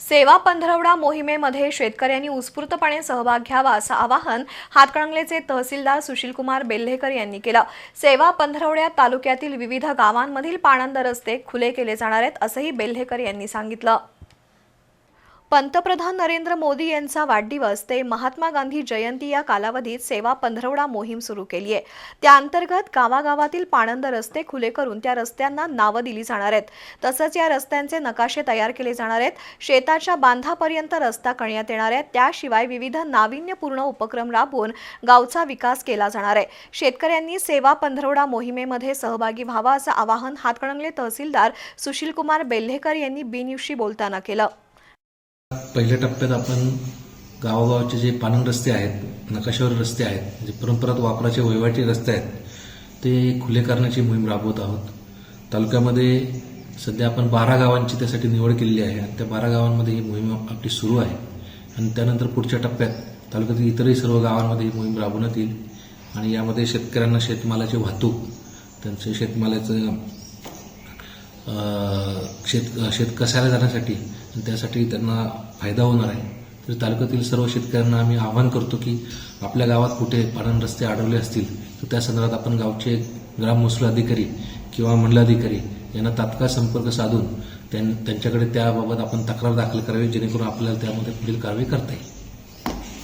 सेवा पंधरवडा मोहिमेमध्ये शेतकऱ्यांनी उत्स्फूर्तपणे सहभाग घ्यावा असं आवाहन हातकणंगलेचे तहसीलदार सुशीलकुमार बेल्हेकर यांनी केलं. सेवा पंधरवड्यात तालुक्यातील विविध गावांमधील पाणंद रस्ते खुले केले जाणार आहेत असंही बेल्हेकर यांनी सांगितलं. पंतप्रधान नरेंद्र मोदी यांचा वाढदिवस ते महात्मा गांधी जयंती या कालावधीत सेवा पंधरवडा मोहीम सुरू केली आहे. त्याअंतर्गत गावागावातील पाणंद रस्ते खुले करून त्या रस्त्यांना नावं दिली जाणार आहेत. तसंच या रस्त्यांचे नकाशे तयार केले जाणार आहेत. शेताच्या बांधापर्यंत रस्ता करण्यात येणार आहे. त्याशिवाय विविध नाविन्यपूर्ण उपक्रम राबवून गावचा विकास केला जाणार आहे. शेतकऱ्यांनी सेवा पंधरवडा मोहिमेमध्ये सहभागी व्हावा असं आवाहन हातकणंगले तहसीलदार सुशीलकुमार बेल्हेकर यांनी बी न्यूजशी बोलताना केलं. पहिल्या टप्प्यात आपण गावागावचे जे पानन रस्ते आहेत नकाशावर रस्ते आहेत जे परंपरात वापराचे वहिवाटी रस्ते आहेत ते खुले करण्याची मोहीम राबवत आहोत. तालुक्यामध्ये सध्या आपण बारा गावांची त्यासाठी निवड केलेली आहे. आणि त्या बारा गावांमध्ये ही मोहीम आपली सुरू आहे. आणि त्यानंतर पुढच्या टप्प्यात तालुक्यातील इतरही सर्व गावांमध्ये ही मोहीम राबवण्यात येईल. आणि यामध्ये शेतकऱ्यांना शेतमालाची वाहतूक त्यांचं शेतमालाचं शेत शेत कसायला जाण्यासाठी त्यासाठी त्यांना फायदा होणार आहे. तर तालुक्यातील सर्व शेतकऱ्यांना आम्ही आवाहन करतो की आपल्या गावात कुठे पाणन रस्ते अडवले असतील तर त्या संदर्भात आपण गावचे ग्राम महसूल अधिकारी किंवा मंडलाधिकारी यांना तात्काळ संपर्क साधून त्यां- त्यांच्याकडे त्याबाबत आपण तक्रार दाखल करावी जेणेकरून आपल्याला त्यामध्ये पुढील कारवाई करता येईल.